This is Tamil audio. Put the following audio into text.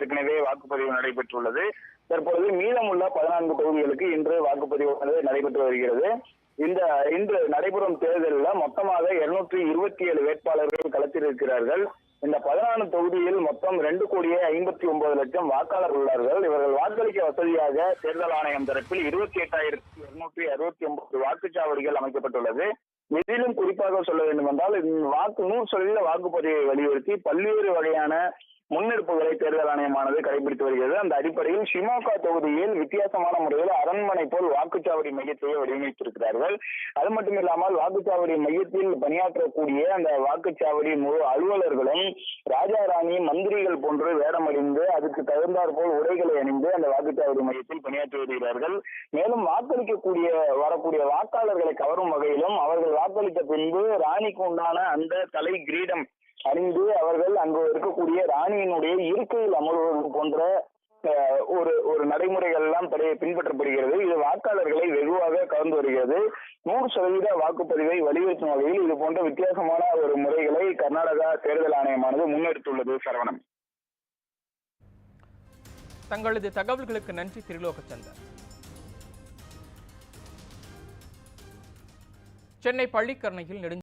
ஏற்கனவே வாக்குப்பதிவு நடைபெற்றுள்ளது. தற்பொழுது மீதமுள்ள பதினான்கு தொகுதிகளுக்கு இன்று வாக்குப்பதிவு நடைபெற்று வருகிறது. இந்த இன்று நடைபெறும் தேர்தலில் மொத்தமாக இருநூற்றி இருபத்தி ஏழு வேட்பாளர்கள் களத்தில் இருக்கிறார்கள் இந்த பதினாலு தொகுதியில் மொத்தம் ரெண்டு கோடியே ஐம்பத்தி ஒன்பது லட்சம் வாக்காளர் உள்ளார்கள். இவர்கள் வாக்களிக்க வசதியாக தேர்தல் ஆணையம் தரப்பில் இருபத்தி எட்டாயிரத்தி இருநூற்றி அறுபத்தி ஒன்பது வாக்குச்சாவடிகள் அமைக்கப்பட்டுள்ளது. இதிலும் குறிப்பாக சொல்ல வேண்டும் என்றால் வாக்கு நூறு சதவீத வாக்குப்பதிவை வலியுறுத்தி பல்வேறு வகையான முன்னெடுப்புகளை தேர்தல் ஆணையமானது கடைபிடித்து வருகிறது. அந்த அடிப்படையில் ஷிமோகா தொகுதியில் வித்தியாசமான முறையில் அரண்மனை போல் வாக்குச்சாவடி மையத்தையே வடிவமைத்திருக்கிறார்கள். அது மட்டும் இல்லாமல் வாக்குச்சாவடி மையத்தில் பணியாற்றக்கூடிய அந்த வாக்குச்சாவடி முழு அலுவலர்களும் ராஜா ராணி மந்திரிகள் போன்று வேடமடைந்து அதுக்கு தகுந்தாற் போல் உடைகளை அணிந்து அந்த வாக்குச்சாவடி மையத்தில் பணியாற்றி வருகிறார்கள். மேலும் வாக்களிக்கக்கூடிய வரக்கூடிய வாக்காளர்களை கவரும் வகையிலும் அவர்கள் வாக்களித்த பின்பு ராணிக்கு உண்டான அந்த தலை கிரீடம் அணிந்து அவர்கள் அங்கு இருக்கக்கூடிய ராணியினுடைய இருக்கையில் அமர்வது போன்ற ஒரு ஒரு நடைமுறைகள் எல்லாம் பின்பற்றப்படுகிறது. இது வாக்காளர்களை வெகுவாக கவர்ந்து வருகிறது. நூறு சதவீத வாக்குப்பதிவை வலியுறுத்தும் வகையில் இது போன்ற வித்தியாசமான ஒரு முறைகளை கர்நாடகா தேர்தல் ஆணையமானது முன்னெடுத்துள்ளது சரவணன். தங்களது தகவல்களுக்கு நன்றி திருலோகச்சந்தர் சென்னை பள்ளிக்கரணையில் நெடுஞ்ச